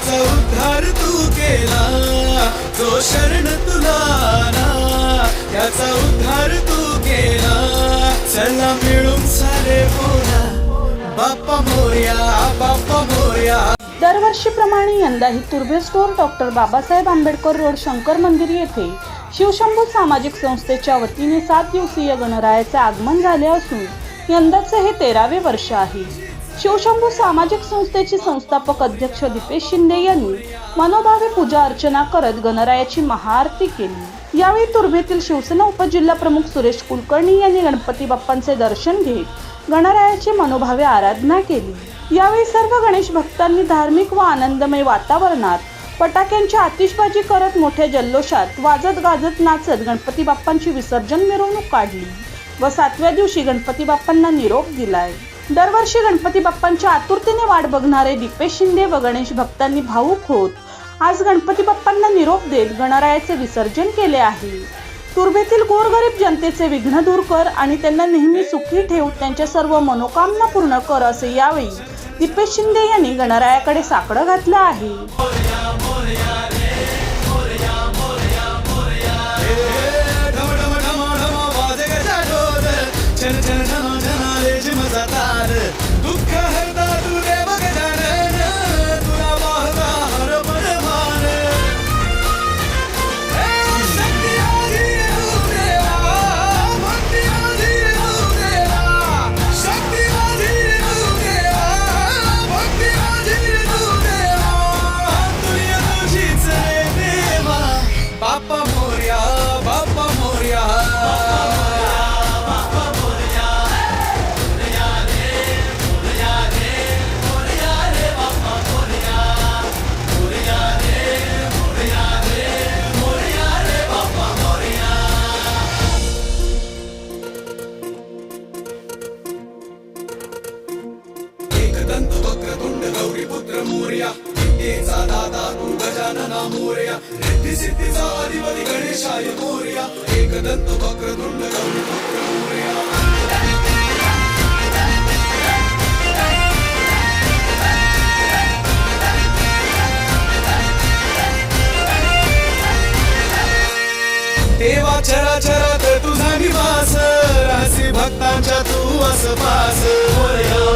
त्याचा उद्धार तू केला. जो शरण तुला आला त्याचा उद्धार तू केला. चला मिळून सारे बोला बाप्पा मोर्या बाप्पा मोर्या. दरवर्षीप्रमाणे यंदाही Turbhe store doctor Babasaheb Ambedkar road Shankar मंदिर येथे शिवशंभू सामाजिक संस्थेच्या वतीने सात दिवसीय गणरायाचे आगमन झाले असून यंदाचे हे तेरावे वर्ष आहे. शिवशंभू सामाजिक संस्थेचे संस्थापक अध्यक्ष दीपेश शिंदे यांनी मनोभावे पूजा अर्चना करत गणरायाची महाआरती केली. यावेळी तुर्भेतील शिवसेना उपजिल्हा प्रमुख सुरेश कुलकर्णी यांनी गणपती बाप्पांचे दर्शन घेत गणरायाची मनोभावे आराधना केली. यावेळी सर्व गणेश भक्तांनी धार्मिक व आनंदमय वातावरणात फटाक्यांची आतिषबाजी करत मोठ्या जल्लोषात वाजत गाजत नाचत गणपती बाप्पांची विसर्जन मिरवणूक काढली व सातव्या दिवशी गणपती बाप्पांना निरोप दिलाय. दरवर्षी गणपती बाप्पांच्या आतुरतेने वाट बघणारे दीपेश शिंदे व गणेश भक्तांनी भावुक होत. आज गणपती बाप्पांना निरोप देत गणरायाचे विसर्जन केले आहे. तुर्भेतील गोरगरीब जनतेचे विघ्न दूर कर आणि त्यांना नेहमी सुखी ठेवून त्यांच्या सर्व मनोकामना पूर्ण कर असे यावेळी दीपेश शिंदे यांनी गणरायाकडे साकडं घातलं आहे. ದಾರ ದುಃಖ ಹೃದಯ वक्रतुंड पुत्र मोर्या विद्येचा दादा तू गजानना मोर्या रिद्धी सिद्धीचा अधिपती गणेशाय मोर्या एकदंत वक्रतुंड गौरी पुत्र मोर्या. देवा चरा चरा तर तुझा निवास रासी भक्तांच्या तू असपास पास. मोर्या